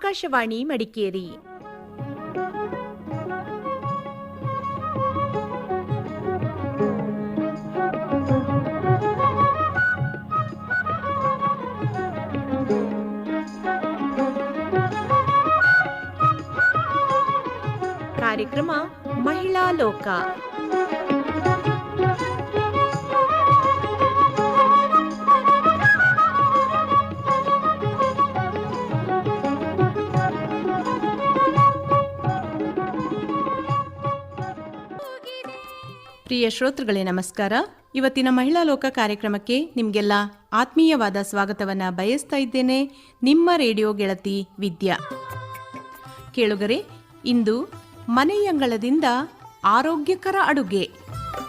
ಆಕಾಶವಾಣಿ ಮಡಿಕೇರಿ ಕಾರ್ಯಕ್ರಮ ಮಹಿಳಾ ಲೋಕ ಪ್ರಿಯ ಶ್ರೋತೃಗಳೇ, ನಮಸ್ಕಾರ. ಇವತ್ತಿನ ಮಹಿಳಾ ಲೋಕ ಕಾರ್ಯಕ್ರಮಕ್ಕೆ ನಿಮಗೆಲ್ಲ ಆತ್ಮೀಯವಾದ ಸ್ವಾಗತವನ್ನ ಬಯಸ್ತಾ ಇದ್ದೇನೆ. ನಿಮ್ಮ ರೇಡಿಯೋ ಗೆಳತಿ ವಿದ್ಯಾ. ಕೇಳುಗರೆ, ಇಂದು ಮನೆಯಂಗಳದಿಂದ ಆರೋಗ್ಯಕರ ಅಡುಗೆ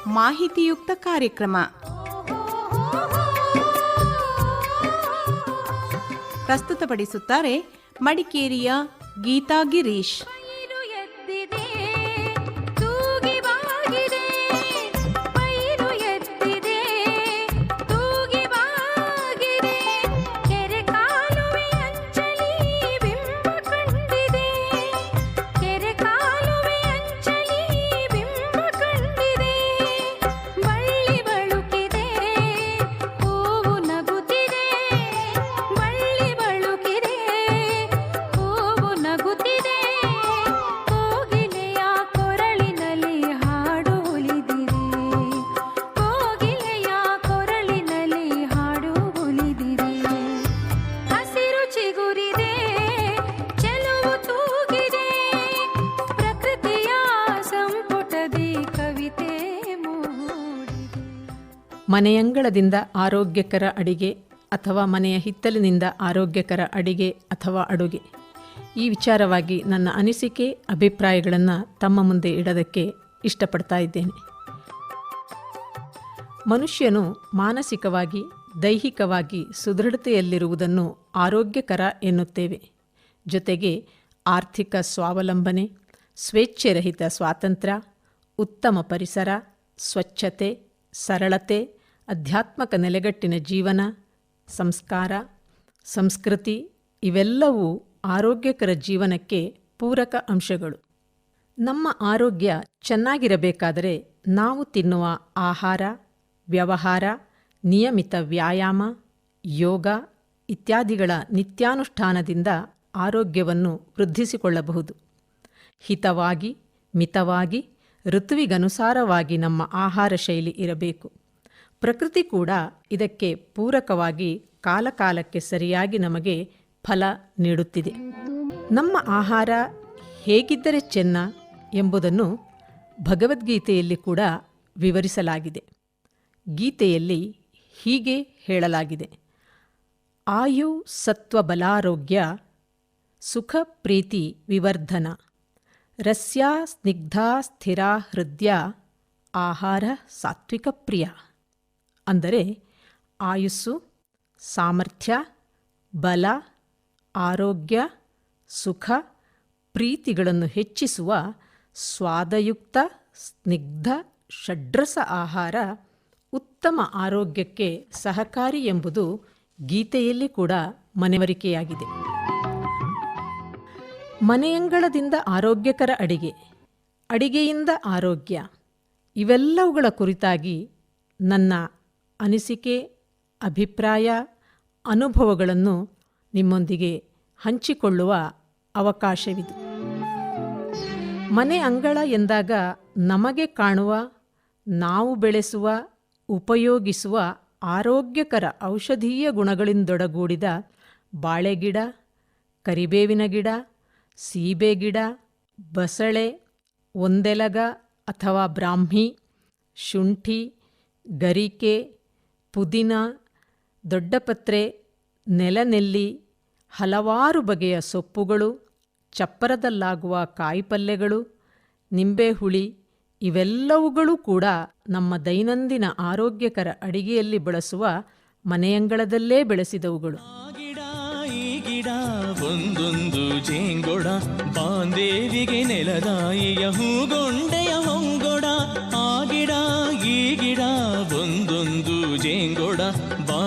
ಮಾಹಿತಿಯುಕ್ತ ಕಾರ್ಯಕ್ರಮ. ಪ್ರಸ್ತುತಪಡಿಸುತ್ತಾರೆ ಮಡಿಕೇರಿಯ ಗೀತಾ ಗಿರೀಶ್. ಮನೆಯಂಗಳದಿಂದ ಆರೋಗ್ಯಕರ ಅಡಿಗೆ ಅಥವಾ ಮನೆಯ ಹಿತ್ತಲಿನಿಂದ ಆರೋಗ್ಯಕರ ಅಡಿಗೆ ಅಥವಾ ಅಡುಗೆ. ಈ ವಿಚಾರವಾಗಿ ನನ್ನ ಅನಿಸಿಕೆ, ಅಭಿಪ್ರಾಯಗಳನ್ನು ತಮ್ಮ ಮುಂದೆ ಇಡೋದಕ್ಕೆ ಇಷ್ಟಪಡ್ತಾ ಇದ್ದೇನೆ. ಮನುಷ್ಯನು ಮಾನಸಿಕವಾಗಿ, ದೈಹಿಕವಾಗಿ ಸುದೃಢತೆಯಲ್ಲಿರುವುದನ್ನು ಆರೋಗ್ಯಕರ ಎನ್ನುತ್ತೇವೆ. ಜೊತೆಗೆ ಆರ್ಥಿಕ ಸ್ವಾವಲಂಬನೆ, ಸ್ವೇಚ್ಛೆರಹಿತ ಸ್ವಾತಂತ್ರ್ಯ, ಉತ್ತಮ ಪರಿಸರ, ಸ್ವಚ್ಛತೆ, ಸರಳತೆ ಅಧ್ಯಾತ್ಮಕ ನೆಲೆಗಟ್ಟಿನ ಜೀವನ, ಸಂಸ್ಕಾರ, ಸಂಸ್ಕೃತಿ ಇವೆಲ್ಲವೂ ಆರೋಗ್ಯಕರ ಜೀವನಕ್ಕೆ ಪೂರಕ ಅಂಶಗಳು. ನಮ್ಮ ಆರೋಗ್ಯ ಚೆನ್ನಾಗಿರಬೇಕಾದರೆ ನಾವು ತಿನ್ನುವ ಆಹಾರ, ವ್ಯವಹಾರ, ನಿಯಮಿತ ವ್ಯಾಯಾಮ, ಯೋಗ ಇತ್ಯಾದಿಗಳ ನಿತ್ಯಾನುಷ್ಠಾನದಿಂದ ಆರೋಗ್ಯವನ್ನು ವೃದ್ಧಿಸಿಕೊಳ್ಳಬಹುದು. ಹಿತವಾಗಿ, ಮಿತವಾಗಿ, ಋತುವಿಗನುಸಾರವಾಗಿ ನಮ್ಮ ಆಹಾರ ಶೈಲಿ ಇರಬೇಕು. ಪ್ರಕೃತಿ ಕೂಡ ಇದಕ್ಕೆ ಪೂರಕವಾಗಿ ಕಾಲಕಾಲಕ್ಕೆ ಸರಿಯಾಗಿ ನಮಗೆ ಫಲ ನೀಡುತ್ತಿದೆ. ನಮ್ಮ ಆಹಾರ ಹೇಗಿದ್ದರೆ ಚೆನ್ನ ಎಂಬುದನ್ನು ಭಗವದ್ಗೀತೆಯಲ್ಲಿ ಕೂಡ ವಿವರಿಸಲಾಗಿದೆ. ಗೀತೆಯಲ್ಲಿ ಹೀಗೆ ಹೇಳಲಾಗಿದೆ. ಆಯು ಸತ್ವ ಬಲಾರೋಗ್ಯ ಸುಖ ಪ್ರೀತಿ ವಿವರ್ಧನ, ರಸ್ಯಾ ಸ್ನಿಗ್ಧಾ ಸ್ಥಿರ ಹೃದಯ, ಆಹಾರ ಸಾತ್ವಿಕ ಪ್ರಿಯ. ಅಂದರೆ ಆಯುಸ್ಸು, ಸಾಮರ್ಥ್ಯ, ಬಲ, ಆರೋಗ್ಯ, ಸುಖ, ಪ್ರೀತಿಗಳನ್ನು ಹೆಚ್ಚಿಸುವ ಸ್ವಾದಯುಕ್ತ, ಸ್ನಿಗ್ಧ, ಷಡ್ರಸ ಆಹಾರ ಉತ್ತಮ ಆರೋಗ್ಯಕ್ಕೆ ಸಹಕಾರಿ ಎಂಬುದು ಗೀತೆಯಲ್ಲಿ ಕೂಡ ಮನವರಿಕೆಯಾಗಿದೆ. ಮನೆಯಂಗಳದಿಂದ ಆರೋಗ್ಯಕರ ಅಡಿಗೆ, ಅಡಿಗೆಯಿಂದ ಆರೋಗ್ಯ, ಇವೆಲ್ಲವುಗಳ ಕುರಿತಾಗಿ ನನ್ನ ಅನಿಸಿಕೆ, ಅಭಿಪ್ರಾಯ, ಅನುಭವಗಳನ್ನು ನಿಮ್ಮೊಂದಿಗೆ ಹಂಚಿಕೊಳ್ಳುವ ಅವಕಾಶವಿದೆ. ಮನೆ ಅಂಗಳ ಎಂದಾಗ ನಮಗೆ ಕಾಣುವ, ನಾವು ಬೆಳೆಸುವ, ಉಪಯೋಗಿಸುವ ಆರೋಗ್ಯಕರ ಔಷಧೀಯ ಗುಣಗಳಿಂದೊಡಗೂಡಿದ ಬಾಳೆಗಿಡ, ಕರಿಬೇವಿನ ಗಿಡ, ಸೀಬೆ ಗಿಡ, ಬಸಳೆ, ಒಂದೆಲಗ ಅಥವಾ ಬ್ರಾಹ್ಮಿ, ಶುಂಠಿ, ಗರಿಕೆ ಪುದೀನ ದೊಡ್ಡಪತ್ರೆ ನೆಲನೆಲ್ಲಿ ಹಲವಾರು ಬಗೆಯ ಸೊಪ್ಪುಗಳು, ಚಪ್ಪರದಲ್ಲಾಗುವ ಕಾಯಿಪಲ್ಯಗಳು ನಿಂಬೆಹುಳಿ ಇವೆಲ್ಲವುಗಳು ಕೂಡ ನಮ್ಮ ದೈನಂದಿನ ಆರೋಗ್ಯಕರ ಅಡಿಗೆಯಲ್ಲಿ ಬಳಸುವ ಮನೆಯಂಗಳದಲ್ಲೇ ಬೆಳೆಸಿದವುಗಳು. ಒಂದೊಂದು ಜೇಂಗೊಡ ಬಾಂದೇವಿಗೆ ನೆಲದಾಯಿಯ ಹೊಂಗೊಡ.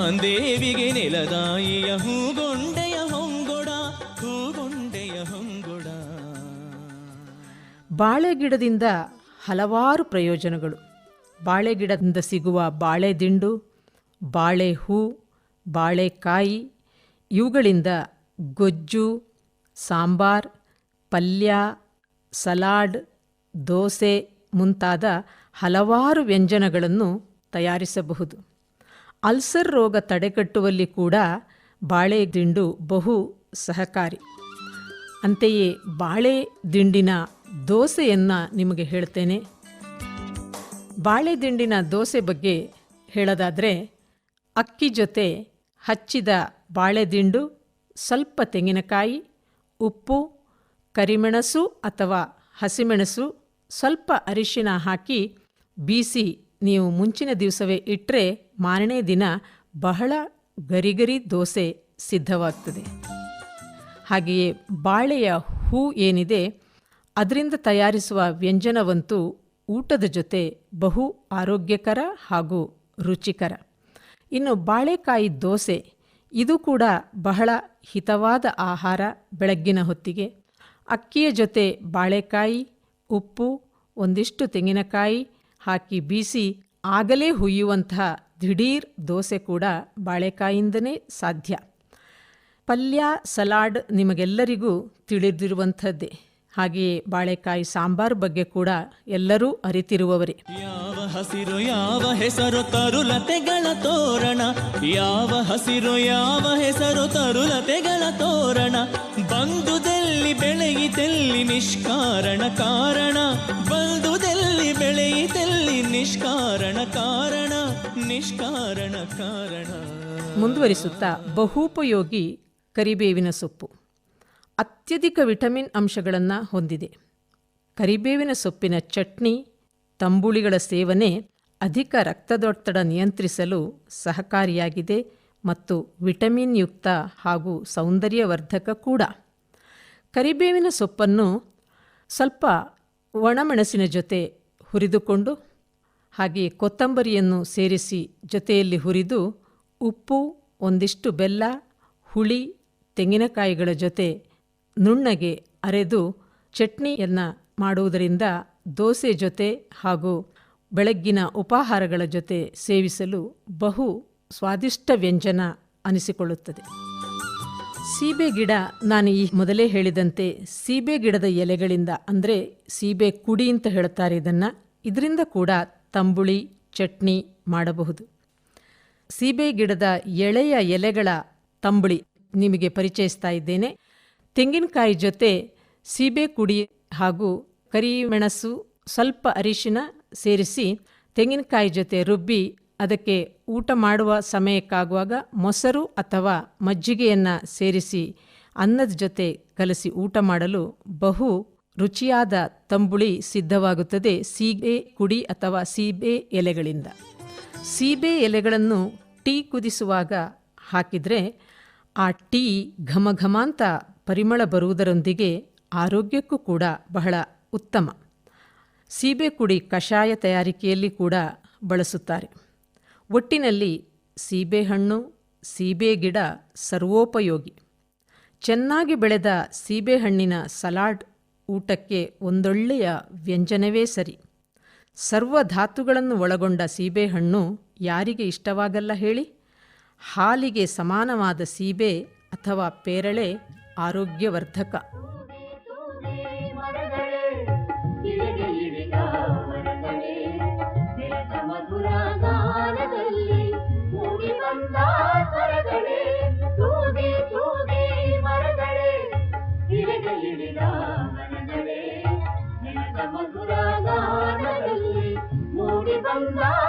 ಮಾಂದೇವಿಗೆ ನೆಲದಾಯಿಯ ಹೂಗೊಂಡೆಯ ಹೊಂಗೊಡ ಹೂಗೊಂಡೆಯ ಹೊಂಗೊಡ. ಬಾಳೆಗಿಡದಿಂದ ಹಲವಾರು ಪ್ರಯೋಜನಗಳು. ಬಾಳೆಗಿಡದಿಂದ ಸಿಗುವ ಬಾಳೆ ದಿಂಡು, ಬಾಳೆ ಹೂ ಬಾಳೆಕಾಯಿ ಇವುಗಳಿಂದ ಗೊಜ್ಜು, ಸಾಂಬಾರ್, ಪಲ್ಯ, ಸಲಾಡ್, ದೋಸೆ ಮುಂತಾದ ಹಲವಾರು ವ್ಯಂಜನಗಳನ್ನು ತಯಾರಿಸಬಹುದು. ಅಲ್ಸರ್ ರೋಗ ತಡೆಗಟ್ಟುವಲ್ಲಿ ಕೂಡ ಬಾಳೆ ದಿಂಡು ಬಹು ಸಹಕಾರಿ. ಅಂತೆಯೇ ಬಾಳೆ ದಿಂಡಿನ ದೋಸೆಯನ್ನು ನಿಮಗೆ ಹೇಳ್ತೇನೆ. ಬಾಳೆ ದಿಂಡಿನ ದೋಸೆ ಬಗ್ಗೆ ಹೇಳೋದಾದರೆ, ಅಕ್ಕಿ ಜೊತೆ ಹಚ್ಚಿದ ಬಾಳೆ ದಿಂಡು, ಸ್ವಲ್ಪ ತೆಂಗಿನಕಾಯಿ, ಉಪ್ಪು, ಕರಿಮೆಣಸು ಅಥವಾ ಹಸಿಮೆಣಸು, ಸ್ವಲ್ಪ ಅರಿಶಿನ ಹಾಕಿ ಬೀಸಿ ನೀವು ಮುಂಚಿನ ದಿವಸವೇ ಇಟ್ಟರೆ ಮಾರನೇ ದಿನ ಬಹಳ ಗರಿಗರಿ ದೋಸೆ ಸಿದ್ಧವಾಗ್ತದೆ. ಹಾಗೆಯೇ ಬಾಳೆಯ ಹೂ ಏನಿದೆ, ಅದರಿಂದ ತಯಾರಿಸುವ ವ್ಯಂಜನವಂತೂ ಊಟದ ಜೊತೆ ಬಹು ಆರೋಗ್ಯಕರ ಹಾಗೂ ರುಚಿಕರ. ಇನ್ನು ಬಾಳೆಕಾಯಿ ದೋಸೆ, ಇದು ಕೂಡ ಬಹಳ ಹಿತವಾದ ಆಹಾರ ಬೆಳಗ್ಗಿನ ಹೊತ್ತಿಗೆ. ಅಕ್ಕಿಯ ಜೊತೆ ಬಾಳೆಕಾಯಿ, ಉಪ್ಪು, ಒಂದಿಷ್ಟು ತೆಂಗಿನಕಾಯಿ ಹಾಕಿ ಬೀಸಿ ಆಗಲೇ ಹುಯ್ಯುವಂತಹ ದಿಢೀರ್ ದೋಸೆ ಕೂಡ ಬಾಳೆಕಾಯಿಂದನೇ ಸಾಧ್ಯ. ಪಲ್ಯ, ಸಲಾಡ್ ನಿಮಗೆಲ್ಲರಿಗೂ ತಿಳಿದಿರುವಂಥದ್ದೇ. ಹಾಗೆಯೇ ಬಾಳೆಕಾಯಿ ಸಾಂಬಾರ್ ಬಗ್ಗೆ ಕೂಡ ಎಲ್ಲರೂ ಅರಿತಿರುವವರೇ. ಯಾವ ಹಸಿರು, ಯಾವ ಹೆಸರು ತರುಲತೆಗಳ ತೋರಣ? ಯಾವ ಹಸಿರು, ಯಾವ ಹೆಸರು ತರುಲತೆಗಳ ತೋರಣ? ಬಂದುದಲ್ಲಿ ಬೆಳೆಯಿತೆಲ್ಲಿ ನಿಷ್ಕಾರಣ ಕಾರಣ. ಬಂದುದಲ್ಲಿ ಬೆಳೆಯಿತೆಲ್ಲಿ ನಿಷ್ಕಾರಣ ಕಾರಣ ನಿಷ್ಕಾರಣ ಕಾರಣ. ಮುಂದುವರಿಸುತ್ತಾ ಬಹುಪಯೋಗಿ ಕರಿಬೇವಿನ ಸೊಪ್ಪು. ಅತ್ಯಧಿಕ ವಿಟಮಿನ್ ಅಂಶಗಳನ್ನು ಹೊಂದಿದೆ. ಕರಿಬೇವಿನ ಸೊಪ್ಪಿನ ಚಟ್ನಿ, ತಂಬುಳಿಗಳ ಸೇವನೆ ಅಧಿಕ ರಕ್ತದೊತ್ತಡ ನಿಯಂತ್ರಿಸಲು ಸಹಕಾರಿಯಾಗಿದೆ ಮತ್ತು ವಿಟಮಿನ್ ಯುಕ್ತ ಹಾಗೂ ಸೌಂದರ್ಯವರ್ಧಕ ಕೂಡ. ಕರಿಬೇವಿನ ಸೊಪ್ಪನ್ನು ಸ್ವಲ್ಪ ಒಣಮೆಣಸಿನ ಜೊತೆ ಹುರಿದುಕೊಂಡು ಹಾಗೆಯೇ ಕೊತ್ತಂಬರಿಯನ್ನು ಸೇರಿಸಿ ಜೊತೆಯಲ್ಲಿ ಹುರಿದು ಉಪ್ಪು, ಒಂದಿಷ್ಟು ಬೆಲ್ಲ, ಹುಳಿ, ತೆಂಗಿನಕಾಯಿಗಳ ಜೊತೆ ನುಣ್ಣಗೆ ಅರೆದು ಚಟ್ನಿಯನ್ನು ಮಾಡುವುದರಿಂದ ದೋಸೆ ಜೊತೆ ಹಾಗೂ ಬೆಳಗ್ಗಿನ ಉಪಾಹಾರಗಳ ಜೊತೆ ಸೇವಿಸಲು ಬಹು ಸ್ವಾದಿಷ್ಟ ವ್ಯಂಜನ ಅನಿಸಿಕೊಳ್ಳುತ್ತದೆ. ಸೀಬೆ ಗಿಡ ನಾನು ಈ ಮೊದಲೇ ಹೇಳಿದಂತೆ ಸೀಬೆ ಗಿಡದ ಎಲೆಗಳಿಂದ ಅಂದರೆ ಸೀಬೆ ಕುಡಿ ಅಂತ ಹೇಳ್ತಾರೆ ಇದನ್ನು. ಇದರಿಂದ ಕೂಡ ತಂಬುಳಿ, ಚಟ್ನಿ ಮಾಡಬಹುದು. ಸೀಬೆ ಗಿಡದ ಎಳೆಯ ಎಲೆಗಳ ತಂಬುಳಿ ನಿಮಗೆ ಪರಿಚಯಿಸ್ತಾ ಇದ್ದೇನೆ. ತೆಂಗಿನಕಾಯಿ ಜೊತೆ ಸೀಬೆ ಕುಡಿ ಹಾಗೂ ಕರಿಮೆಣಸು, ಸ್ವಲ್ಪ ಅರಿಶಿನ ಸೇರಿಸಿ ತೆಂಗಿನಕಾಯಿ ಜೊತೆ ರುಬ್ಬಿ ಅದಕ್ಕೆ ಊಟ ಮಾಡುವ ಸಮಯಕ್ಕಾಗುವಾಗ ಮೊಸರು ಅಥವಾ ಮಜ್ಜಿಗೆಯನ್ನು ಸೇರಿಸಿ ಅನ್ನದ ಜೊತೆ ಕಲಸಿ ಊಟ ಮಾಡಲು ಬಹು ರುಚಿಯಾದ ತಂಬುಳಿ ಸಿದ್ಧವಾಗುತ್ತದೆ ಸೀಬೆ ಕುಡಿ ಅಥವಾ ಸೀಬೆ ಎಲೆಗಳಿಂದ. ಸೀಬೆ ಎಲೆಗಳನ್ನು ಟೀ ಕುದಿಸುವಾಗ ಹಾಕಿದರೆ ಆ ಟೀ ಘಮ ಘಮಾಂತ ಪರಿಮಳ ಬರುವುದರೊಂದಿಗೆ ಆರೋಗ್ಯಕ್ಕೂ ಕೂಡ ಬಹಳ ಉತ್ತಮ. ಸೀಬೆ ಕುಡಿ ಕಷಾಯ ತಯಾರಿಕೆಯಲ್ಲಿ ಕೂಡ ಬಳಸುತ್ತಾರೆ. ಒಟ್ಟಿನಲ್ಲಿ ಸೀಬೆಹಣ್ಣು ಸೀಬೆ ಗಿಡ ಸರ್ವೋಪಯೋಗಿ. ಚೆನ್ನಾಗಿ ಬೆಳೆದ ಸೀಬೆಹಣ್ಣಿನ ಸಲಾಡ್ ಊಟಕ್ಕೆ ಒಂದೊಳ್ಳೆಯ ವ್ಯಂಜನವೇ ಸರಿ. ಸರ್ವ ಧಾತುಗಳನ್ನು ಒಳಗೊಂಡ ಸೀಬೆಹಣ್ಣು ಯಾರಿಗೆ ಇಷ್ಟವಾಗಲ್ಲ ಹೇಳಿ? ಹಾಲಿಗೆ ಸಮಾನವಾದ ಸೀಬೆ ಅಥವಾ ಪೇರಳೆ ಆರೋಗ್ಯವರ್ಧಕ. ಮೂಡಿ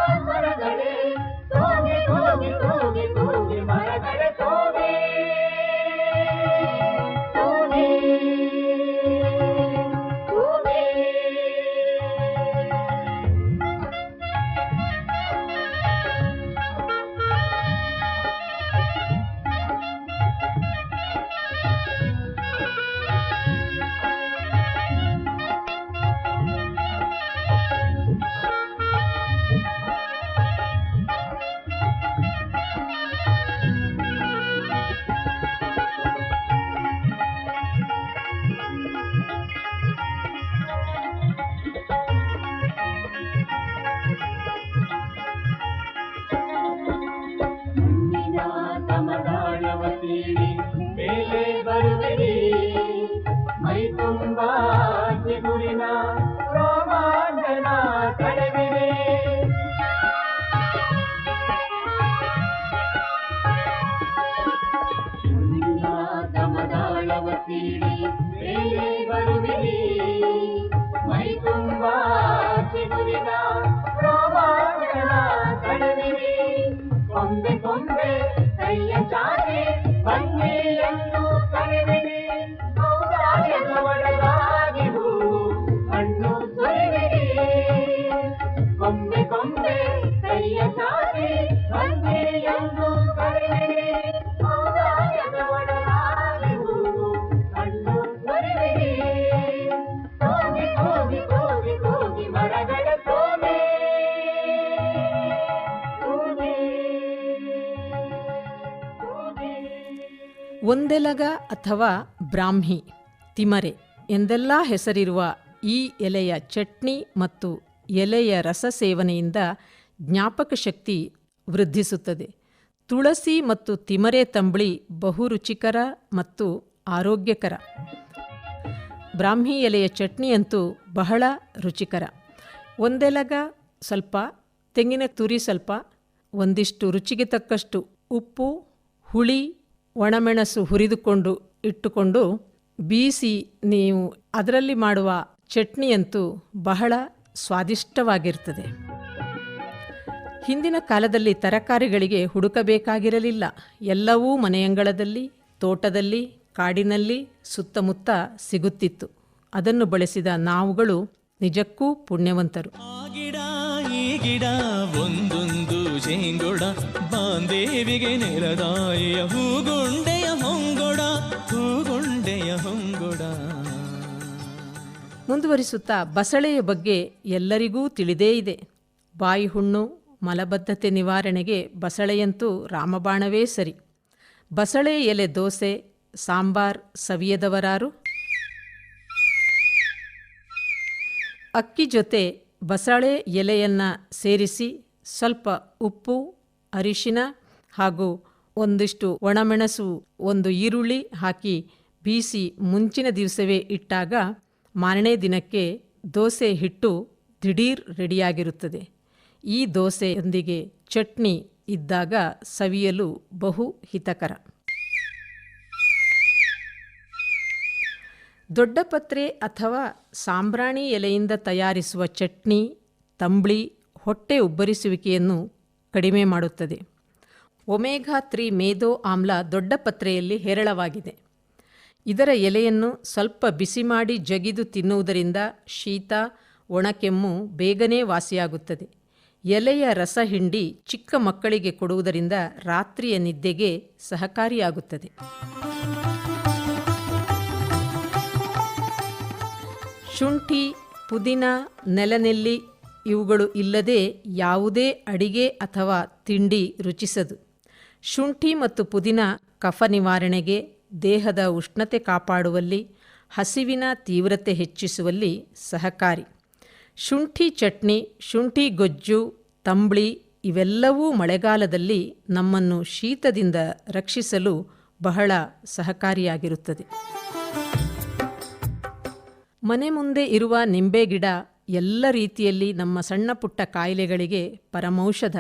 ಒಂದೆಲಗ ಅಥವಾ ಬ್ರಾಹ್ಮಿ, ತಿಮರೆ ಎಂದೆಲ್ಲ ಹೆಸರಿರುವ ಈ ಎಲೆಯ ಚಟ್ನಿ ಮತ್ತು ಎಲೆಯ ರಸ ಸೇವನೆಯಿಂದ ಜ್ಞಾಪಕ ಶಕ್ತಿ ವೃದ್ಧಿಸುತ್ತದೆ. ತುಳಸಿ ಮತ್ತು ತಿಮರೆ ತಂಬಳಿ ಬಹು ರುಚಿಕರ ಮತ್ತು ಆರೋಗ್ಯಕರ. ಬ್ರಾಹ್ಮಿ ಎಲೆಯ ಚಟ್ನಿಯಂತೂ ಬಹಳ ರುಚಿಕರ. ಒಂದೆಲಗ ಸ್ವಲ್ಪ, ತೆಂಗಿನ ತುರಿ ಸ್ವಲ್ಪ, ಒಂದಿಷ್ಟು ರುಚಿಗೆ ತಕ್ಕಷ್ಟು ಉಪ್ಪು, ಹುಳಿ ಒಣಮೆಣಸು ಹುರಿದುಕೊಂಡು ಇಟ್ಟುಕೊಂಡು ಬೀಸಿ ನೀವು ಅದರಲ್ಲಿ ಮಾಡುವ ಚಟ್ನಿಯಂತೂ ಬಹಳ ಸ್ವಾದಿಷ್ಟವಾಗಿರ್ತದೆ. ಹಿಂದಿನ ಕಾಲದಲ್ಲಿ ತರಕಾರಿಗಳಿಗೆ ಹುಡುಕಬೇಕಾಗಿರಲಿಲ್ಲ. ಎಲ್ಲವೂ ಮನೆಯಂಗಳದಲ್ಲಿ, ತೋಟದಲ್ಲಿ, ಕಾಡಿನಲ್ಲಿ ಸುತ್ತಮುತ್ತ ಸಿಗುತ್ತಿತ್ತು. ಅದನ್ನು ಬಳಸಿದ ನಾವುಗಳು ನಿಜಕ್ಕೂ ಪುಣ್ಯವಂತರು. ಆ ಗಿಡ ಈ ಗಿಡ ಒಂದೊಂದು ಜೇಂಗೊಡ ಬಾಂದೇವಿಗೆ ನೆಲದಾಯಿಯ ಹೂಗುಂಡೆಯ ಹೊಂಗೊಡ ಹೂಗುಂಡೆಯ ಹೊಂಗೊಡ. ಮುಂದುವರಿಸುತ್ತಾ ಬಸಳೆಯ ಬಗ್ಗೆ ಎಲ್ಲರಿಗೂ ತಿಳಿದೇ ಇದೆ. ಬಾಯಿ ಹುಣ್ಣು, ಮಲಬದ್ಧತೆ ನಿವಾರಣೆಗೆ ಬಸಳೆಯಂತೂ ರಾಮಬಾಣವೇ ಸರಿ. ಬಸಳೆ ಎಲೆ ದೋಸೆ, ಸಾಂಬಾರ್ ಸವಿಯದವರಾರು. ಅಕ್ಕಿ ಜೊತೆ ಬಸಳೆ ಎಲೆಯನ್ನು ಸೇರಿಸಿ ಸ್ವಲ್ಪ ಉಪ್ಪು, ಅರಿಶಿನ ಹಾಗೂ ಒಂದಿಷ್ಟು ಒಣಮೆಣಸು, ಒಂದು ಈರುಳ್ಳಿ ಹಾಕಿ ಬೀಸಿ ಮುಂಚಿನ ದಿವಸವೇ ಇಟ್ಟಾಗ ಮಾರನೇ ದಿನಕ್ಕೆ ದೋಸೆ ಹಿಟ್ಟು ದಿಢೀರ್ ರೆಡಿಯಾಗಿರುತ್ತದೆ. ಈ ದೋಸೆಯೊಂದಿಗೆ ಚಟ್ನಿ ಇದ್ದಾಗ ಸವಿಯಲು ಬಹು ಹಿತಕರ. ದೊಡ್ಡಪತ್ರೆ ಅಥವಾ ಸಾಂಬ್ರಾಣಿ ಎಲೆಯಿಂದ ತಯಾರಿಸುವ ಚಟ್ನಿ, ತಂಬಳಿ ಹೊಟ್ಟೆ ಉಬ್ಬರಿಸುವಿಕೆಯನ್ನು ಕಡಿಮೆ ಮಾಡುತ್ತದೆ. ಒಮೇಘಾ ತ್ರೀ ಮೇದೋ ಆಮ್ಲ ದೊಡ್ಡ ಪತ್ರೆಯಲ್ಲಿ ಹೇರಳವಾಗಿದೆ. ಇದರ ಎಲೆಯನ್ನು ಸ್ವಲ್ಪ ಬಿಸಿ ಮಾಡಿ ಜಗಿದು ತಿನ್ನುವುದರಿಂದ ಶೀತ, ಒಣಕೆಮ್ಮು ಬೇಗನೆ ವಾಸಿಯಾಗುತ್ತದೆ. ಎಲೆಯ ರಸ ಹಿಂಡಿ ಚಿಕ್ಕ ಮಕ್ಕಳಿಗೆ ಕೊಡುವುದರಿಂದ ರಾತ್ರಿಯ ನಿದ್ದೆಗೆ ಸಹಕಾರಿಯಾಗುತ್ತದೆ. ಶುಂಠಿ, ಪುದೀನ, ನೆಲನೆಲ್ಲಿ ಇವುಗಳು ಇಲ್ಲದೆ ಯಾವುದೇ ಅಡಿಗೆ ಅಥವಾ ತಿಂಡಿ ರುಚಿಸದು. ಶುಂಠಿ ಮತ್ತು ಪುದಿನ ಕಫ ನಿವಾರಣೆಗೆ ದೇಹದ ಉಷ್ಣತೆ ಕಾಪಾಡುವಲ್ಲಿ, ಹಸಿವಿನ ತೀವ್ರತೆ ಹೆಚ್ಚಿಸುವಲ್ಲಿ ಸಹಕಾರಿ. ಶುಂಠಿ ಚಟ್ನಿ, ಶುಂಠಿ ಗೊಜ್ಜು, ತಂಬಳಿ ಇವೆಲ್ಲವೂ ಮಳೆಗಾಲದಲ್ಲಿ ನಮ್ಮನ್ನು ಶೀತದಿಂದ ರಕ್ಷಿಸಲು ಬಹಳ ಸಹಕಾರಿಯಾಗಿರುತ್ತದೆ. ಮನೆ ಮುಂದೆ ಇರುವ ನಿಂಬೆ ಗಿಡ ಎಲ್ಲ ರೀತಿಯಲ್ಲಿ ನಮ್ಮ ಸಣ್ಣ ಪುಟ್ಟ ಕಾಯಿಲೆಗಳಿಗೆ ಪರಮೌಷಧ.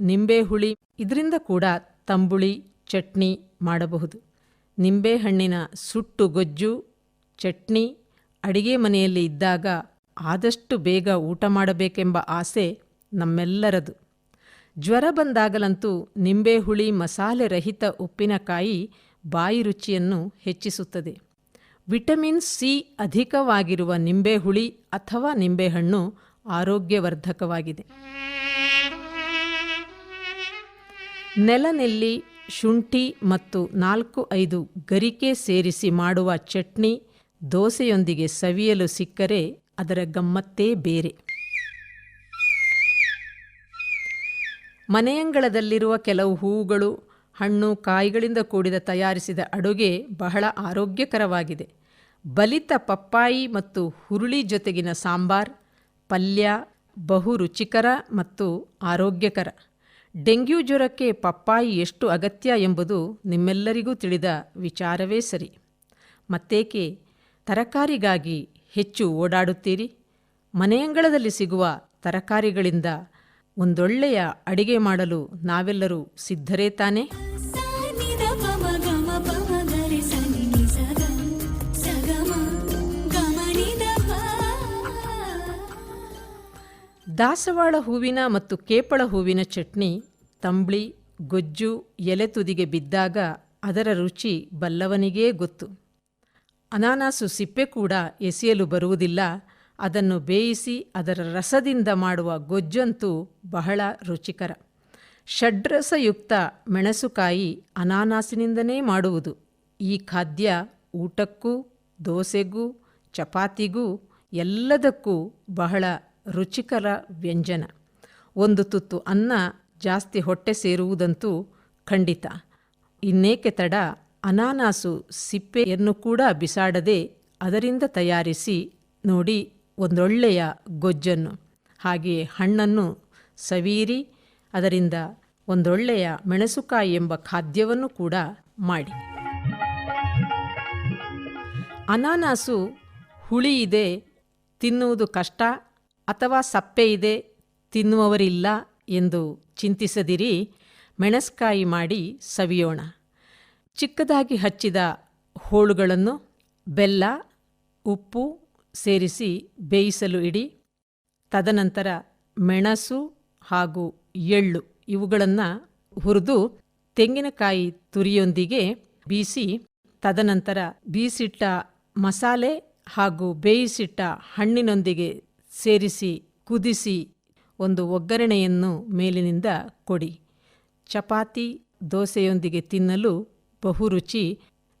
ನಿಂಬೆ ಹುಳಿ ಇದರಿಂದ ಕೂಡ ತಂಬುಳಿ, ಚಟ್ನಿ ಮಾಡಬಹುದು. ನಿಂಬೆಹಣ್ಣಿನ ಸುಟ್ಟು ಗೊಜ್ಜು, ಚಟ್ನಿ ಅಡಿಗೆ ಮನೆಯಲ್ಲಿ ಇದ್ದಾಗ ಆದಷ್ಟು ಬೇಗ ಊಟ ಮಾಡಬೇಕೆಂಬ ಆಸೆ ನಮ್ಮೆಲ್ಲರದು. ಜ್ವರ ಬಂದಾಗಲಂತೂ ನಿಂಬೆ ಹುಳಿ ಮಸಾಲೆ ರಹಿತ ಉಪ್ಪಿನಕಾಯಿ ಬಾಯಿ ರುಚಿಯನ್ನು ಹೆಚ್ಚಿಸುತ್ತದೆ. ವಿಟಮಿನ್ ಸಿ ಅಧಿಕವಾಗಿರುವ ನಿಂಬೆಹುಳಿ ಅಥವಾ ನಿಂಬೆಹಣ್ಣು ಆರೋಗ್ಯವರ್ಧಕವಾಗಿದೆ. ನೆಲನೆಲ್ಲಿ ಶುಂಠಿ ಮತ್ತು ನಾಲ್ಕು ಐದು ಗರಿಕೆ ಸೇರಿಸಿ ಮಾಡುವ ಚಟ್ನಿ ದೋಸೆಯೊಂದಿಗೆ ಸವಿಯಲು ಸಿಕ್ಕರೆ ಅದರ ಗಮ್ಮತ್ತೇ ಬೇರೆ. ಮನೆಯಂಗಳದಲ್ಲಿರುವ ಕೆಲವು ಹೂವುಗಳು ಹಣ್ಣು ಕಾಯಿಗಳಿಂದ ಕೂಡಿದ ತಯಾರಿಸಿದ ಅಡುಗೆ ಬಹಳ ಆರೋಗ್ಯಕರವಾಗಿದೆ. ಬಲಿತ ಪಪ್ಪಾಯಿ ಮತ್ತು ಹುರುಳಿ ಜೊತೆಗಿನ ಸಾಂಬಾರ್, ಪಲ್ಯ, ಬಹು ರುಚಿಕರ ಮತ್ತು ಆರೋಗ್ಯಕರ. ಡೆಂಗ್ಯೂ ಜ್ವರಕ್ಕೆ ಪಪ್ಪಾಯಿ ಎಷ್ಟು ಅಗತ್ಯ ಎಂಬುದು ನಿಮ್ಮೆಲ್ಲರಿಗೂ ತಿಳಿದ ವಿಚಾರವೇ ಸರಿ. ಮತ್ತೇಕೆ, ತರಕಾರಿಗಾಗಿ ಹೆಚ್ಚು ಓಡಾಡುತ್ತೀರಿ? ಮನೆಯಂಗಳದಲ್ಲಿ ಸಿಗುವ ತರಕಾರಿಗಳಿಂದ ಒಂದೊಳ್ಳೆಯ ಅಡಿಗೆ ಮಾಡಲು ನಾವೆಲ್ಲರೂ ಸಿದ್ಧರೇ ತಾನೇ? ದಾಸವಾಳ ಹೂವಿನ ಮತ್ತು ಕೇಪಳ ಹೂವಿನ ಚಟ್ನಿ, ತಂಬ್ಳಿ, ಗೊಜ್ಜು, ಎಲೆ ತುದಿಗೆ ಬಿದ್ದಾಗ ಅದರ ರುಚಿ ಬಲ್ಲವನಿಗೇ ಗೊತ್ತು. ಅನಾನಾಸು ಸಿಪ್ಪೆ ಕೂಡ ಎಸೆಯಲು ಬರುವುದಿಲ್ಲ. ಅದನ್ನು ಬೇಯಿಸಿ ಅದರ ರಸದಿಂದ ಮಾಡುವ ಗೊಜ್ಜಂತೂ ಬಹಳ ರುಚಿಕರ. ಷಡ್ರಸಯುಕ್ತ ಮೆಣಸುಕಾಯಿ ಅನಾನಾಸಿನಿಂದನೇ ಮಾಡುವುದು. ಈ ಖಾದ್ಯ ಊಟಕ್ಕೂ, ದೋಸೆಗೂ, ಚಪಾತಿಗೂ ಎಲ್ಲದಕ್ಕೂ ಬಹಳ ರುಚಿಕರ ವ್ಯಂಜನ. ಒಂದು ತುತ್ತು ಅನ್ನ ಜಾಸ್ತಿ ಹೊಟ್ಟೆ ಸೇರುವುದಂತೂ ಖಂಡಿತ. ಇನ್ನೇಕೆ ತಡ? ಅನಾನಾಸು ಸಿಪ್ಪೆಯನ್ನು ಕೂಡ ಬಿಸಾಡದೆ ಅದರಿಂದ ತಯಾರಿಸಿ ನೋಡಿ ಒಂದೊಳ್ಳೆಯ ಗೊಜ್ಜನ್ನು. ಹಾಗೆಯೇ ಹಣ್ಣನ್ನು ಸವೀರಿ, ಅದರಿಂದ ಒಂದೊಳ್ಳೆಯ ಮೆಣಸುಕಾಯಿ ಎಂಬ ಖಾದ್ಯವನ್ನು ಕೂಡ ಮಾಡಿ. ಅನಾನಾಸು ಹುಳಿ ಇದೆ, ತಿನ್ನುವುದು ಕಷ್ಟ ಅಥವಾ ಸಪ್ಪೆ ಇದೆ, ತಿನ್ನುವವರಿಲ್ಲ ಎಂದು ಚಿಂತಿಸದಿರಿ, ಮೆಣಸ್ಕಾಯಿ ಮಾಡಿ ಸವಿಯೋಣ. ಚಿಕ್ಕದಾಗಿ ಹಚ್ಚಿದ ಹೋಳುಗಳನ್ನು ಬೆಲ್ಲ, ಉಪ್ಪು ಸೇರಿಸಿ ಬೇಯಿಸಲು ಇಡಿ. ತದನಂತರ ಮೆಣಸು ಹಾಗೂ ಎಳ್ಳು ಇವುಗಳನ್ನು ಹುರಿದು ತೆಂಗಿನಕಾಯಿ ತುರಿಯೊಂದಿಗೆ ಬೀಸಿ, ತದನಂತರ ಬೀಸಿಟ್ಟ ಮಸಾಲೆ ಹಾಗೂ ಬೇಯಿಸಿಟ್ಟ ಹಣ್ಣಿನೊಂದಿಗೆ ಸೇರಿಸಿ, ಕುದಿಸಿ ಒಂದು ಒಗ್ಗರಣೆಯನ್ನು ಮೇಲಿನಿಂದ ಕೊಡಿ. ಚಪಾತಿ, ದೋಸೆಯೊಂದಿಗೆ ತಿನ್ನಲು ಬಹು ರುಚಿ.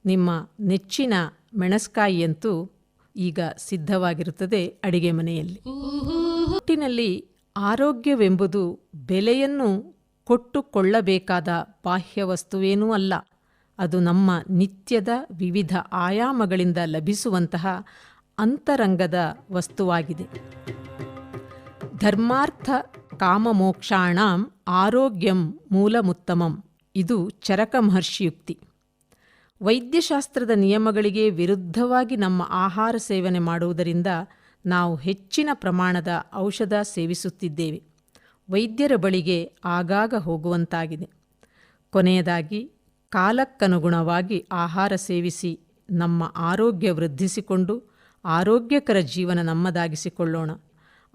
ನಿಮ್ಮ ನೆಚ್ಚಿನ ಮೆಣಸ್ಕಾಯಿಯಂತೂ ಈಗ ಸಿದ್ಧವಾಗಿರುತ್ತದೆ ಅಡಿಗೆ ಮನೆಯಲ್ಲಿ. ಒಟ್ಟಿನಲ್ಲಿ ಆರೋಗ್ಯವೆಂಬುದು ಬೆಲೆಯನ್ನು ಕೊಟ್ಟುಕೊಳ್ಳಬೇಕಾದ ಬಾಹ್ಯ ವಸ್ತುವೇನೂ ಅಲ್ಲ. ಅದು ನಮ್ಮ ನಿತ್ಯದ ವಿವಿಧ ಆಯಾಮಗಳಿಂದ ಲಭಿಸುವಂತಹ ಅಂತರಂಗದ ವಸ್ತುವಾಗಿದೆ. ಧರ್ಮಾರ್ಥ ಕಾಮಮೋಕ್ಷಾಣಾಂ ಆರೋಗ್ಯಂ ಮೂಲಮುತ್ತಮಂ. ಇದು ಚರಕ ಮಹರ್ಷಿಯುಕ್ತಿ. ವೈದ್ಯಶಾಸ್ತ್ರದ ನಿಯಮಗಳಿಗೆ ವಿರುದ್ಧವಾಗಿ ನಮ್ಮ ಆಹಾರ ಸೇವನೆ ಮಾಡುವುದರಿಂದ ನಾವು ಹೆಚ್ಚಿನ ಪ್ರಮಾಣದ ಔಷಧ ಸೇವಿಸುತ್ತಿದ್ದೇವೆ. ವೈದ್ಯರ ಬಳಿಗೆ ಆಗಾಗ ಹೋಗುವಂತಾಗಿದೆ. ಕೊನೆಯದಾಗಿ, ಕಾಲಕ್ಕನುಗುಣವಾಗಿ ಆಹಾರ ಸೇವಿಸಿ ನಮ್ಮ ಆರೋಗ್ಯ ವೃದ್ಧಿಸಿಕೊಂಡು ಆರೋಗ್ಯಕರ ಜೀವನ ನಮ್ಮದಾಗಿಸಿಕೊಳ್ಳೋಣ.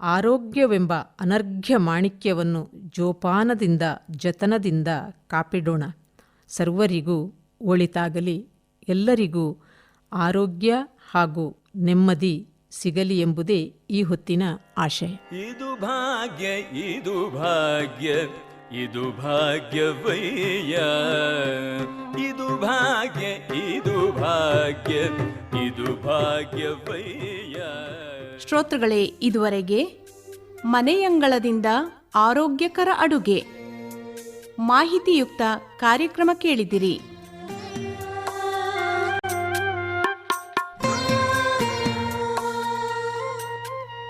ಆರೋಗ್ಯವೆಂಬ ಅನರ್ಘ್ಯ ಮಾಣಿಕ್ಯವನ್ನು ಜೋಪಾನದಿಂದ, ಜತನದಿಂದ ಕಾಪಿಡೋಣ. ಸರ್ವರಿಗೂ ಒಳಿತಾಗಲಿ, ಎಲ್ಲರಿಗೂ ಆರೋಗ್ಯ ಹಾಗೂ ನೆಮ್ಮದಿ ಸಿಗಲಿ ಎಂಬುದೇ ಈ ಹೊತ್ತಿನ ಆಶಯ. ಇದು ಭಾಗ್ಯ ಇದು ಭಾಗ್ಯ. ಇದು ಭಾಗ್ಯವಯ್ಯ. ಇದು ಭಾಗ್ಯ ಇದು ಭಾಗ್ಯ, ಇದು ಭಾಗ್ಯವಯ್ಯ. ಶ್ರೋತೃಗಳೇ, ಇದುವರೆಗೆ ಮನೆಯಂಗಳದಿಂದ ಆರೋಗ್ಯಕರ ಅಡುಗೆ ಮಾಹಿತಿಯುಕ್ತ ಕಾರ್ಯಕ್ರಮ ಕೇಳಿದಿರಿ.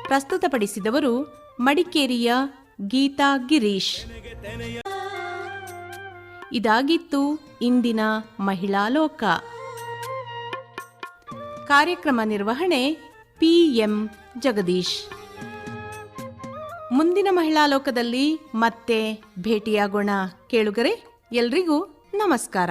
ಪ್ರಸ್ತುತಪಡಿಸಿದವರು ಮಡಿಕೇರಿಯ ಗೀತಾ ಗಿರೀಶ್. ಇದಾಗಿತ್ತು ಇಂದಿನ ಮಹಿಳಾ ಲೋಕ. ಕಾರ್ಯಕ್ರಮ ನಿರ್ವಹಣೆ ಪಿಎಂ ಜಗದೀಶ್. ಮುಂದಿನ ಮಹಿಳಾ ಲೋಕದಲ್ಲಿ ಮತ್ತೆ ಭೇಟಿಯಾಗೋಣ. ಕೇಳುಗರೆ, ಎಲ್ರಿಗೂ ನಮಸ್ಕಾರ.